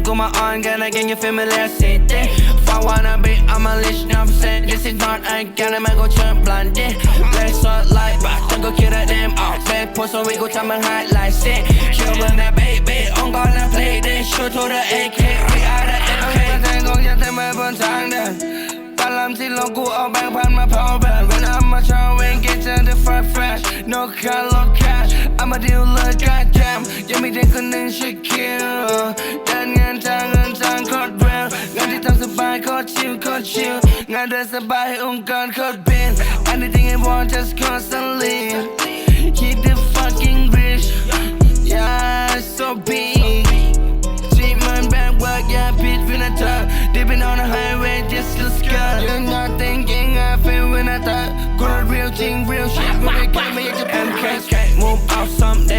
MKK move out something Go my on gonna get you familiar city If I wanna be I'm a leash now I'm saying This is not a gonna make go turn blondie Let's start like back Don't go kill them out Back post so we go tell my highlight shit Kill when that baby I'm gonna play this Shoot to the AK We are the MK แทงของยันเต็มไปบนทางเดินตอนลำที่ลงกูเอาแบงค์พันมาเผาแบ น When I'm a child when get to the front fresh No car no cash I'm a dealer goddamn ยังมีเด็กคนหนึ่งชื่อคิวเดินงานทางเงินทางโคตรเร็วงานที่ทำสบายโคตรชิลโคตรชิลงานเดินสบายให้องค์กรโคตรบิน Anything I want just constantly Keep the fucking rich Yeah so big Treat my back work, yeah, bitch, when I talk. Dipping on the highway,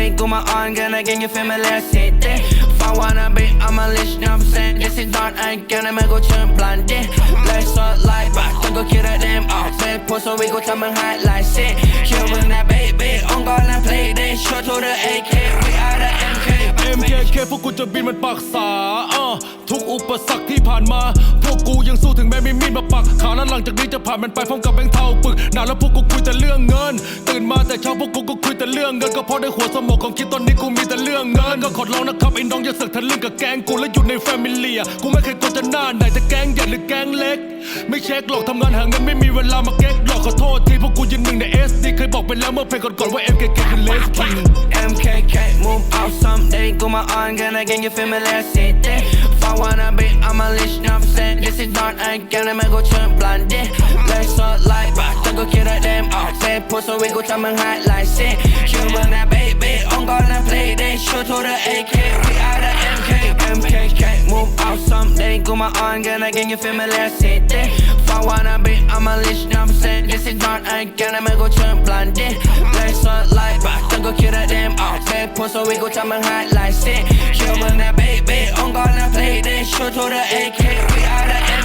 someday, go my on, gonna get you familiar city. If I wanna be, I'm a leash, now I'm saying this is not, I gonna make go turn blondie. Let's start like back, don't go kill them off. Say, post so we go tell me highlight shit. Kill when that baby, I'm gonna play this, short to the AK, we MKK พวกกูจะบินมันปักษาอะทุกอุปสรรคที่ผ่านมา พวกกูยังสู้ถึงแม้มีมีดมาปักขาแล้วหลังจากนี้จะผ่านมันไปพร้อมกับแบงค์เทาปึกนาวแล้วพวกกูคุยแต่เรื่องเงิน ตื่นมาแต่เช้าพวกกูก็คุยแต่เรื่องเงินก็เพราะในหัวสมองของคิดตอนนี้กูมีแต่เรื่องเงินก็ขอร้องนะครับไอ้น้องอย่าสึกทะลึ่งกับแก๊งกูและอยู่ในแฟมิเลียกูไม่เคยกลัวจะหน้าไหนจะแก๊งใหญ่หรือแก๊งเล็ก ไม่เช็คหรอกทำงานหาเงินไม่มีเวลามาเก๊กหรอกขอโทษทีพวกกูยืนหนึ่งใน SD เคยบอกไปแล้วเมื่อเพลงก่อนๆว่า MKK คือ Less King MKK move out someday Go my on gonna get you familiar city If I wanna be I'm a leash now I'm saying This is not I gonna make go turn blondie Let's start like back Don't go kill them off Say post so we go tell me highlight shit Kill when that baby I'm gonna play this Shoot to the AK MKK move out someday Go my on gonna get you familiar city If I wanna be I'm a leash now I'm saying? This is not I gonna make go turn blind. Start like back Don't go kill that them off. Say post so we go tell me highlight shit Kill when baby I'm gonna play this Shoot to the AK We are the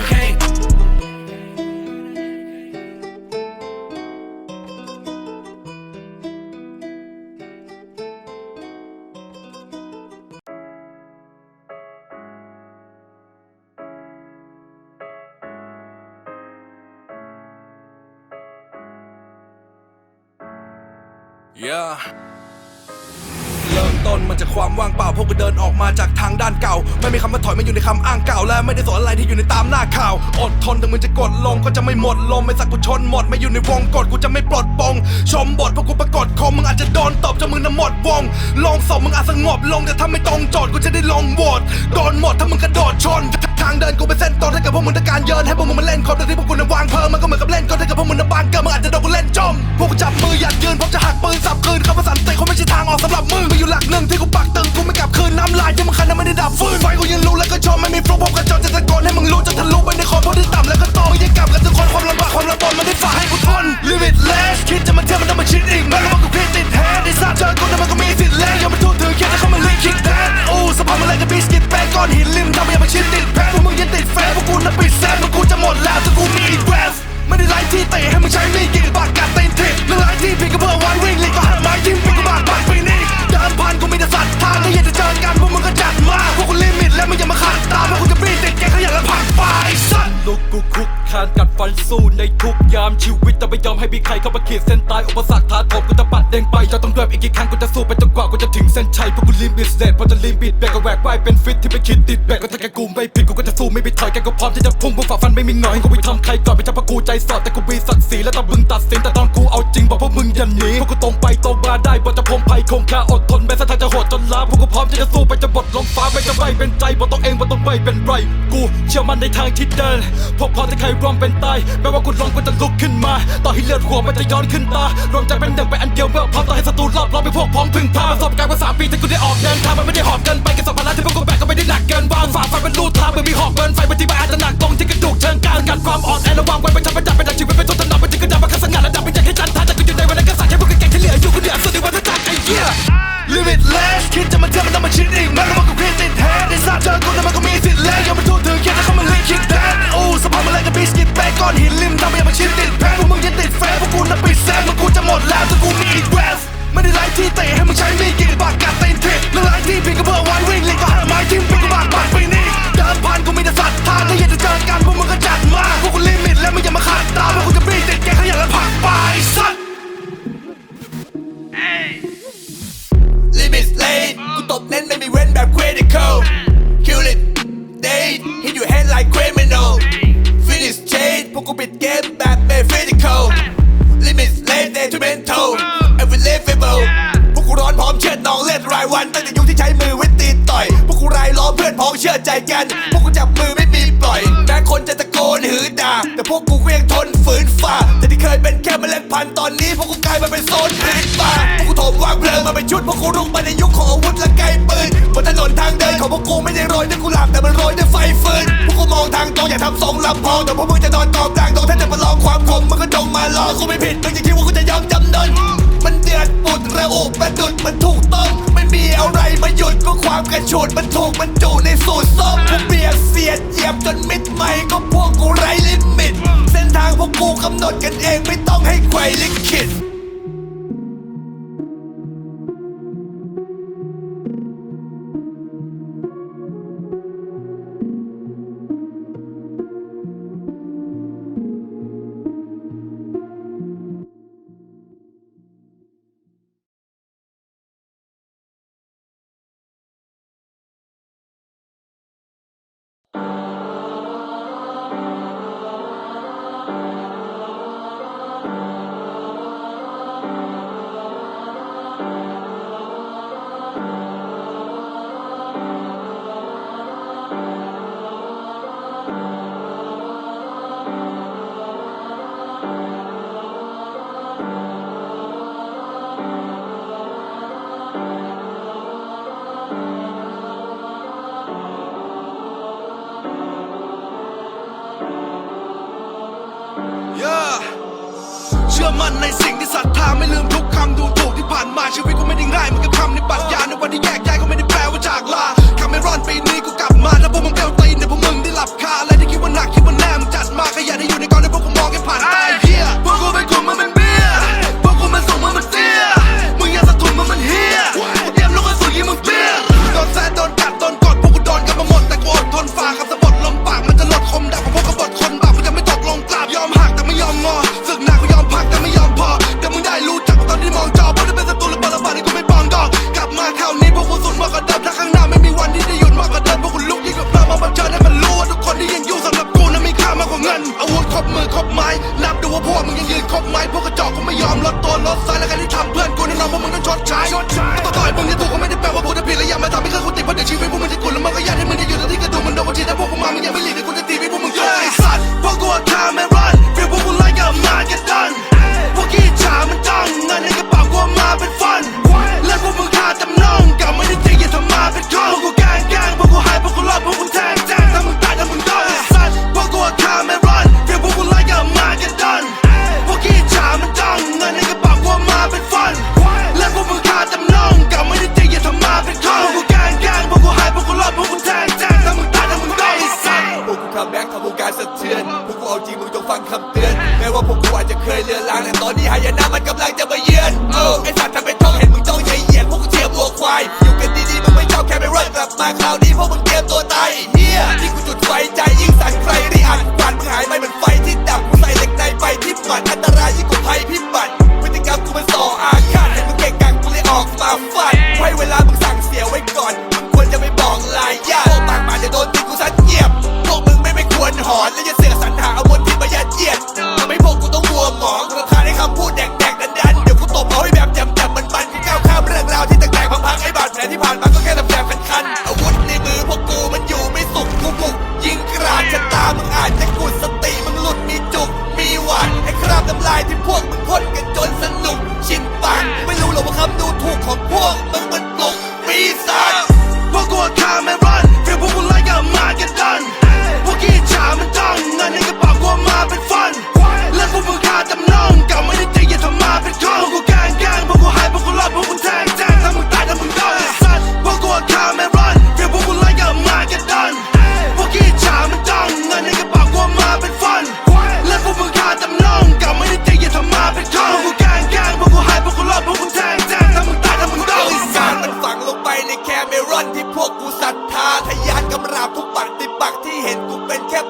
Yeah เริ่มต้นมาจากความว่างเปล่าพวกกูเดินออกมาจากทางด้านเก่า ไม่มีคำว่าถอยไม่อยู่ในคำอ้างเก่า และไม่ได้สอนอะไรที่อยู่ในตามหน้าข่าว อดทนถึงมึงจะกดลงก็จะไม่หมดลมไม่สักกูชนหมดไม่อยู่ในวงกฎกูจะไม่ปลดปลงชมบทพวกกูประกฏคมมึงอาจจะโดนตบจนมึงน่ะหมดวงลงศพมึงอาจสงบลงแต่ถ้าไม่ตรงโจทย์กูจะได้ลงโหวตโดนหมดถ้ามึงกระโดดชนทางเดินกูเป็นเส้นตรงถ้าเกิดพวกมึงต้องการเยินให้พวกมึงมาเล่นคอมแต่ที่พวกกูน่ะวางเพลิงมันก็เหมือนกับเล่นก็ถ้าเกิดพวกมึงน่ะบางเกินมึงอาจจะโดนกูเล่นจมพวกกูจับมือหยัดยืนพร้อมจะหักปืนำหรับมึงกูอยู่หลักหนึ่งที่กูปักตึงกูไม่กลับคืนน้ำลายที่มึงคันนั้นไม่ได้ดับฟืนไฟกูยังรู้แล้วก็ชมไม่มีฟลุกพบกระจรจะตะโกนให้มึงรู้จนทะลุไปในคอเพราะที่ต่ำแล้วก็โตมึงยังกลับกันทุกคนความลำบากความระบมมันได้ฝ่าให้กูทน limitless คิดจะมาเที่ยวมันต้องมาชิดอีกแม้ว่ากูคิดติดแฮนไอ้สัตว์เจอกูแต่มันก็มีสิทธิ์แรงอย่ามาทูดถือแค่จะเข้ามาลิงคิกแทนอู้สะพานมันแรงกับบิสกิตแป้งก้อนหินริมทำให้มาชิดติดแพงพวกมึงยังติดแฟนพวกกูน่ะปิดแซมพวกกูจะหมดแล้วแต่กูมีอีกแรฟไม่ได้ไล่ที่เตะให้มึงใช้มีดยิง สู้ในทุกยามชีวิตจะไม่ยอมให้มีใครเข้ามาขีดเส้นตายอุปสรรคท้าทมกูจะปัดเด้งไปจะต้องเริ่มอีกกี่ครั้งกูจะสู้ไปจนกว่ากูจะถึงเส้นชัยพวกกูลิมบิสเน็ตพอจะลิมบิดแบกก็แหวกว่ายเป็นฟิตที่ไม่คิดติดแบกก็ถ้าแกกูไม่ผิดกูก็จะสู้ไม่ไปถอยแกก็พร้อมที่จะพุ่งเพื่อฝ่าฟันไม่มีหน่อยกูไปทำใครก่อนไปทำพวกกูใจสอดแต่กูมีศักดิ์ศรีและต้องมึงตัดสินแต่ตอนกูเอาจริงบอกพวกมึงอย่าหนีพวกกูตรงไปตรงมาได้บทจะพงภัยคงคาอดทนแม้สถานจะโหดจนล้าพวกกูพร้อมที่จะสู้ไปจนบทลงฟ้าไม่จะไม่เป็นใจบทต้องเองบทต้องไม่เป็นไรกูเชื่อมันในทางที่เดินพวกพอมที่ใครร่วมเป็นตายแม้ว่ากูลงกูจะลุกขึ้นมา ต่อให้เลือดหัวมันจะย้อนขึ้นตารวมใจเป็นหนึ่งไปอันเดียวเมื่อพร้อมต่อให้ศัตรูรอบล้อมไปพวกพ้องพึ่งพาประสบการณ์กว่าสามปีที่กูได้ออกเดินทางมันไม่ได้หอบเกินไปกับสัมภาระที่พวกกูแบกก็ไม่ได้หนักเกินวางฝ่าฟันเป็นลูดทางเมันมีหอกเบินไฟบางทีมันอาจจะหนักตรงที่กระดูกเชิงกรานกัดความอ่อนแอระวังไว้เป็นชันเป็นดับเป็นดักชีวิตเป็นต้นตำนับเป็นจึงกระดับมันขัดสังกัดระดับเป็นใจแค่จันทร์แต่กูอยู่ในวันนั้นก็สั่งแค่พวกเก่งที่เหลืออยู่กูเดือดสุดในวันที่จักไอ้เหี้ย limitless คิดจะมาเทียวมันต้องมาชิดอีกแม้ว่ากูคิดติดแฮนด์ไอ้สัตว์เจอกูแต่มันก็มีสิทธิ์แรงอย่ามาทูดถือแค่จะเข้ามาลิงคิกแทนอู้ ปิดแซมแล้กูจะหมดแล้วถ้ากูมีอีกแวสไม่ได้ไลฟ์ที่เตะให้มึงใช้มีดกีบากกัดเต้นเทปแล้วไลฟ์ที่พิงกับเบอร์ไว้วิ่งเล็กก็หาไม้ทิ้งพิงกับบาดบาดไปนี่เดิมพันกูมีแต่สัตว์ทางถ้าอยากจะเจอกันพวกมึงก็จัดมาพวกกูลิมิตแล้วไม่อย่ามาขัดตาพวกกูจะบีติดแกขยันและผักไปสัตว์ลิมิตเลนกูตบเน้นไม่มีเว้นแบบ critical kill วลิตเด hit your head like criminal finish chain พวกกูปิดเกมแบบเมฟิสิคอล limits late day to mental every level พวกกูร้อนพร้อมเชิดน้องเล่นรายวันตั้งแต่ยุคที่ใช้มือวิตีต่อย พวกกูรายล้อมเพื่อนพ้องเชื่อใจกัน พวกกูจับมือไม่มีปล่อยแม้คนจะตะโกนหือด่า แต่พวกกูก็ยังทนฝืนฝ่า แต่ที่เคยเป็นแค่เมล็ดพันธุ์ตอนนี้ พวกกูกลายมาเป็นโซนพื้นฟ้าพวกกูถมวางเพลิงมาเป็นชุด พวกกูรุกไปในยุคของอาวุธและไกลปืนบนถนนทางเดินของพวกกูไม่ได้โรยด้วยกุหลาบแต่มันโรยด้วยไฟฟืนพวกกูมองทางตรงอย่าทำทรงลำพองแต่พวกมึงจะนอนกอง มาลอยกูไม่ผิดมึงจะคิดว่ากูจะยอมจำนนมันเดือดปุดระอุประดุดมันถูกต้องไม่มีอะไรมาหยุดก็ความกระชุดมันถูกมันจุในสูตรส้มกูเบียดเสียดเหยียบจนมิดไม่ก็พวกกูไรลิมิต เส้นทางพวกกูกำหนดกันเองไม่ต้องให้ใครลิขิต ชื่อมั่นในสิ่งที่ศรัทธาไม่ลืมทุกคำดูถูกที่ผ่านมาชีวิตกูไม่ได้ง่ายเหมือนกับคำในปรัชญาในวันที่แยกย้ายก็ไม่ได้แปลว่าจากลาคำไม่รอนปีนี้กูกลับมาถ้าพวกมึงแก้วตีนเดี๋ยพวกมึงได้หลับคาเลย พวกที่เป็นศัตรูหรือปรปักษ์นี่กูไม่ปองดอกกลับมาคราวนี้พวกคุณสุดมากกว่าเดิมถ้าข้างหน้าไม่มีวันที่ได้หยุดมากกว่าเดิมพวกคุณลุกยิ่งกับเรามาบังเชิญให้มันรู้ว่าทุกคนที่ยังอยู่สำหรับกูนั้นมีค่ามากกว่าเงินอาวุธครบมือครบไม้นับดูว่าพวกมึงยังยืนครบไหมพวกกระจอกกูไม่ยอมลดตัวลดสายและใครที่ทำเพื่อนกูแน่นอนพวกมึงต้องชดใช้ต่อต่อยมึงจะถูกก็ไม่ได้แปลว่ากูจะผิดและยัง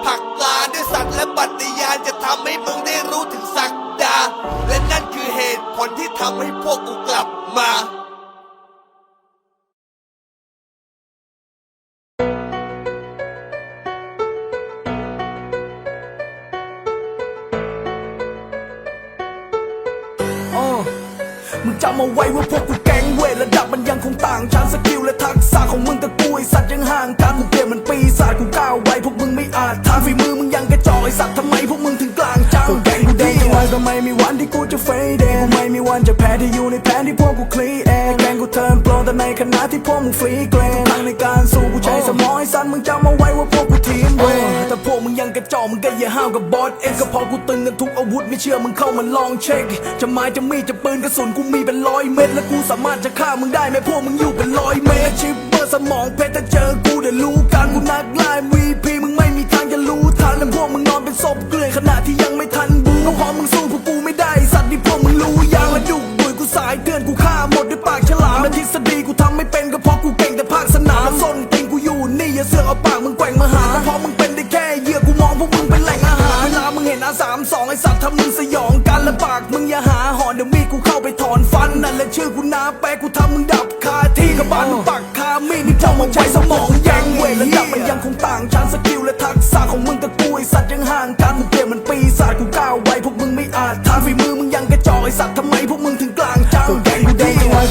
parklar พวกมึงฟรีเกรนทางในการสู้กูใช้สมองให้สั้นมึงจำเอาไว้ว่าพวกกูทีมเวทแต่พวกมึงยังกระจอกมึงก็อย่าห้าวกับบอสเองก็พอกูตึงกันทุกอาวุธไม่เชื่อมึงเข้ามาลองเช็ค จะไม้จะมีดจะปืนกระสุนกูมีเป็นร้อยเม็ดและกูสามารถจะฆ่ามึงได้ไหมพวกมึงอยู่เป็นร้อยเมตรชิปเปอร์สมองเพชรถ้าเจอกูเดี๋ยวรู้กันกูนักล่า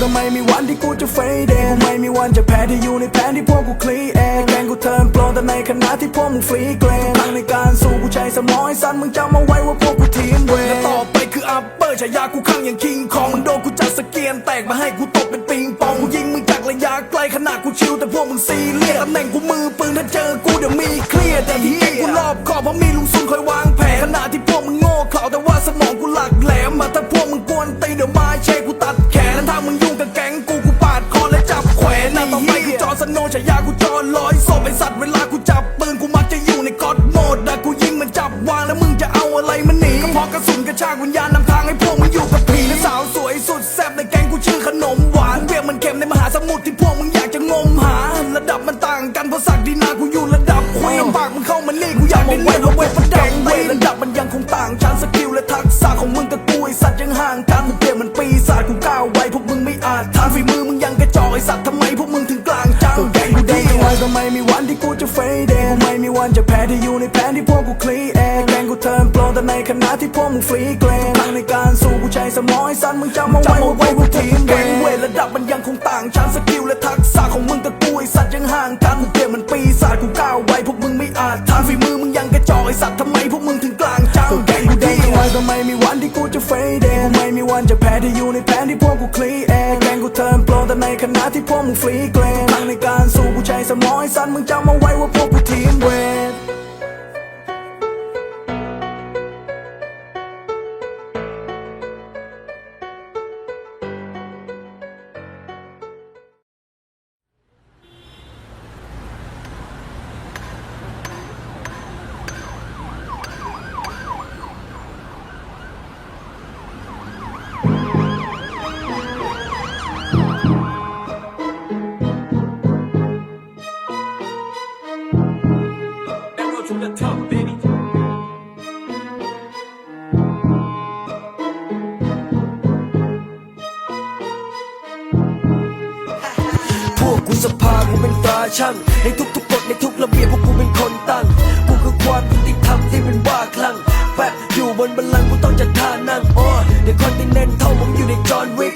ก็ไม่มีวันที่กูจะเฟดเองกูไม่มีวันจะแพ้ที่อยู่ในแผนที่พวกกูคลีเองแกงกูเทิร์นโปรแต่ในขณะที่พวกมึงฟรีเกรนทางในการสู้กูใช้สมองไอสัตว์มึงจำเอาไว้ว่าพวกกูทีมเวและต่อไปคืออัปเปอร์ฉายากูข้างอย่างคิงคองมึงโดนกูจัดสเกียนแตกมาให้กูตกเป็นปิงปองกูยิงมึงจากระยะไกลขนาดกูชิวแต่พวกมึงซีเรียสตำแหน่งกูมือปืนถ้าเจอกูเดี๋ยวมีเคลียร์แต่เก่ง สโนว์ฉายากูจอล้อยศพไอสัตว์เวลากูจับปืนกูมักจะอยู่ในกอดโหมดนะกูยิงมันจับวางแล้วมึงจะเอาอะไรมันหนีก็เพราะกระสุนกระชากวิญญาณนำทางให้พวก นแผนที่พวกกูคลีเองแกงกูเทิร์นโปรแต่ในขณะที่พวกมึงฟรีเกรนทางในการสู้กูใช้สมองไอสัตว์มึงจำเอาไว้ว่าพวกกูทีมแกงเวทระดับมันยังคงต่างชั้นสกิลและทักษะของมึงกับกูไอสัตว์ยังห่างกันกูเปลี่ยนมันปีศาจกูก้าวไว้พวกมึงไม่อาจทานฝีมือมึงยังกระจอกไอสัตว์ทำไมพวกมึงถึงกลางจังแกงกูดีทำไมก็ไม่มีวันที่กูจะเฟดเองกูไม่มีวันจะแพ้ที่อยู่ในแผนที่พวกกูคลีเองแกงกูเทิร์นโปรแต่ในขณะที่พวกมึงฟรีเกรนทางในการสู้กูใช้สมองไอสัตว์มึงจำเอาไว้ว่าพวกกูทีมเวท พวกกูสภากูเป็นตราช่างในทุกๆกฎในทุกระเบียบพวกกูเป็นคนตั้ง กูคือความยุติธรรมที่เป็นบ้าคลั่งแปะอยู่บนบัลลังก์กูต้องจัดท่านั่งอ๋อเดี๋ยวคอนติเนนเท่าผมอยู่ในจอห์นวิก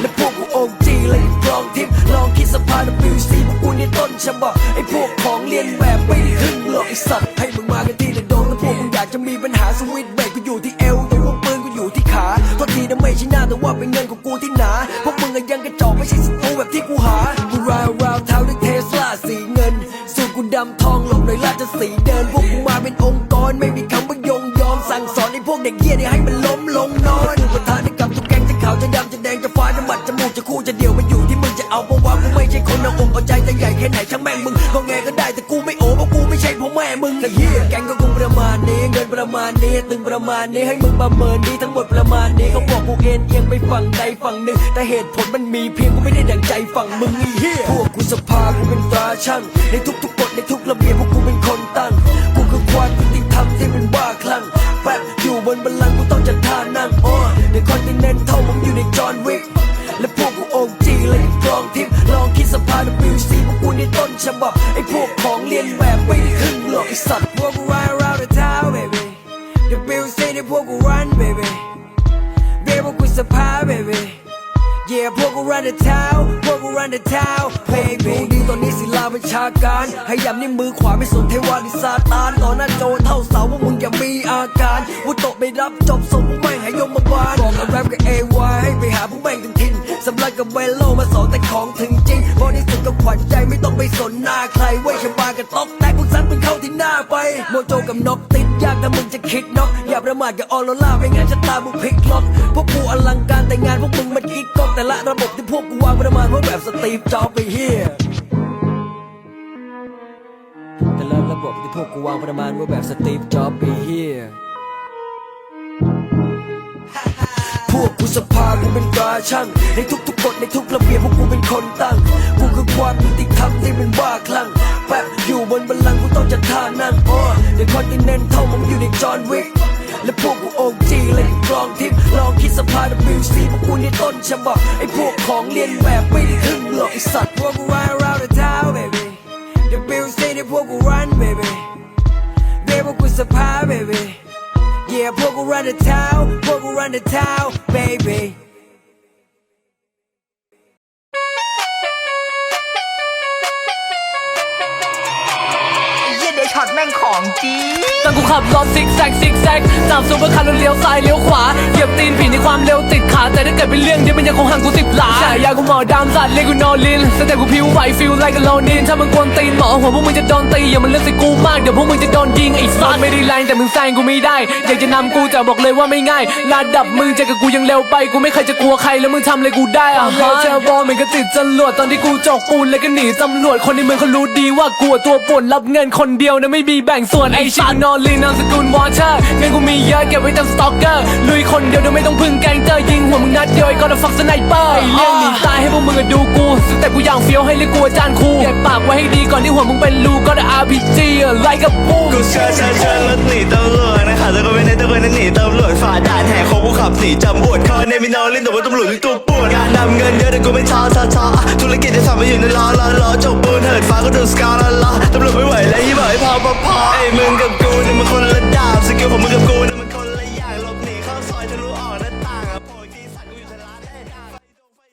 และพวกกูโอจีเลยกรองทิพย์ลองคิดสภา WC พวกกูในต้นฉบับไอ้พวกของเลียนแบบไม่ได้ขึ้นหรอกไอ้สัตว์ให้มึงมากันที่เดโดนแล้วพวกมึงอยากจะมีปัญหาสวิตช์เบรกกูอยู่ที่เอวแต่ว่าปืนกูอยู่ที่ขาโทษทีนะไม่ใช่หน้าแต่ว่าเป็นเงินของกูที่หนาพวกมึงอะยังกระจอกไม่ใช่ศัต ดำทองหลบหน่อยราชสีเดินพวกกูมาเป็นองค์กร ไม่มีคำว่ายงยอมสั่งสอนให้พวกเด็กเหี้ยเนี่ยให้มันล้มลงนอนประทานให้กับทุกแก๊งจะขาวจะดำจะแดงจะฟ้าจะหมัดจะมูกจะคู่จะเดี่ยวมันอยู่ที่มึงจะเอาเพราะว่ากูไม่ใช่คนเอาอกเอาใจจะใหญ่แค่ไหนช่างแม่งมึงก็แงก็ได้แต่กูไม่โอ้เพราะกูไม่ใช่พ่อแม่มึงไอ้เหี้ยแก๊งก็คงประมาณนี้เงินประมาณนี้ตึงประมาณนี้ให้มึงประเมินนี้ทั้งหมดประมาณนี้เขาบอกกูเอ็นเอียงไปฝั่งใดฝั่งหนึ่งแต่เหตุผลมันมีเพียงกูไม่ได้ดังใจฝั่งมึงไอ้เหี้ยพวกกูสภากูเป็นตราช่างในทุกๆ ในทุกระเบียบพวกกูเป็นคนตั้ง กูคือความยุติธรรมที่เป็นบ้าคลั่งแป๊บอยู่บนบัลลังก์กู ให้ยำนิ้วมือขวาไม่สนเทวาดิซาตานต่อหน้าโจเท่าเสาพวกมึงอย่ามีอาการวุโตไม่รับจบส่งพวกแม่งให้ยมมาบาลบอกกับแรปกับ AY ให้ไปหาพวกแม่งถึงถิ่นสำลักกับเวโลมาสอนแต่ของถึงจริงบริสุทธิ์กับขวัญใจไม่ต้องไปสนหน้าใครเว้ยแค่บากับตอกแตกพวกสันมึงเข้าที่หน้าไปโมโจกับนกติดยากถ้ามึงจะคิดนกอย่าประมาทกับออโรล่าไม่งั้นชะตามึงพลิกล็อกพวกกูอลังการแต่งานพวกมึงมันกิ๊กก๊อกแต่ละระบบที่พวกกูวางประมาณว่าแบบสตีฟจ็อบไปเฮีย แต่ละระบบที่พวกกูวางประมาณว่าแบบสตีฟจ็อบไปเฮียพวกกูสภากูเป็นตราช่างในทุกๆกฎในทุกระเบียบพวกกูเป็นคนตั้ง กูคือความยุติธรรมที่เป็นบ้าคลั่งแป๊บอยู่บนบัลลังก์กูต้องจัดท่านั่งอ้อในคอนติเนนเทัลมึงอยู่ในจอห์นวิกและพวกกูโอจีเลยกลองทิพย์ลองคิดสภา WC พวกกูนี่ต้นฉบับไอ้พวกของเรียนแบบไม่ได้ครึ่งหรอกไอสัตว์พวกกู run around พวกกู run baby เรียกพวกกูสภา baby Yeah พวกกู run the town พวกกู run the town baby แม่งของจริงตอนกูขับรถซิกแซกซิกแซกจากซูเปอร์คาร์เลี้ยวซ้ายเลี้ยวขวา เหยียบตีนผีในความเร็วติดขา แต่ถ้าเกิดเป็นเรื่องเดียวมันยังคงห่างกูสิบหลาฉายากูหมอดำสัตว์เรียกกูโนลินสแต่กูผิวไหวฟิลไลกับโลนิน ถ้ามึงกวนตีนหมอหัวพวกมึงจะโดนตีอย่ามันเลือกใส่กูมากเดี๋ยวพวกมึงจะโดนยิงไอ้สัตว์ไม่ได้แรงแต่มึงแซงกูไม่ได้ อยากจะนำกูแต่บอกเลยว่าไม่ง่ายระดับมึงเจอกับกูยังเร็วไปกูไม่เคยจะกลัวใครแล้วมึงทำอะไรกูได้อะฮะเจอบอลเหมือนกับติดจรวดตอนที่กูจกปูนแล้วก็หนีตำรวจคนในเมืองเขารู้ดีว่ากูตัวป่วนรับเงินคนเดียวนะไม่มีแบ่งส่วนไอชินอนลีนามสกุลวอเชอร์เงินกูมีเยอะเก็บไว้เต็มสต็อกเกอร์ลุยคนเดียวโดยไม่ต้องพึ่งแกงเจอยิงหัวมึงนัดเดียวไอ้ก็จะฟักสไนเปอร์ไอ้เรื่องหนีตายให้พวกมึงอะดูกูซึ่งแต่กูอย่างเฟี้ยวให้เรียกกูอาจารย์ครูเก็บปากไว้ให้ดีก่อนที่หัวมึงเป็นรูก็จะ RPG อะไรกับปูกูเชิญเชิญเชิญรถหนีตำรวจนะคะแต่ก็ไม่ได้ตะโกนหนีตำรวจฝ่าด่านแหกโค้งกูขับหนีจำอวดเขาในมินอลเล่นแต่ว่าตำรวจนี่ตัวปวดงานนำเงินเยอะแต่กูไม่ท้อท้อท้อธุรกิจที่ทำมาอยู่ในล้อล้อล้อจบปูนเหินฟ้าก็ดูสกาลาลาตำรวจไม่ไหวแล้วยี่บอกให้พอพอพอไอ้มึงกับกูนี่มันคนละดาบสกิลของมึงกับกูนี่มันคนละอย่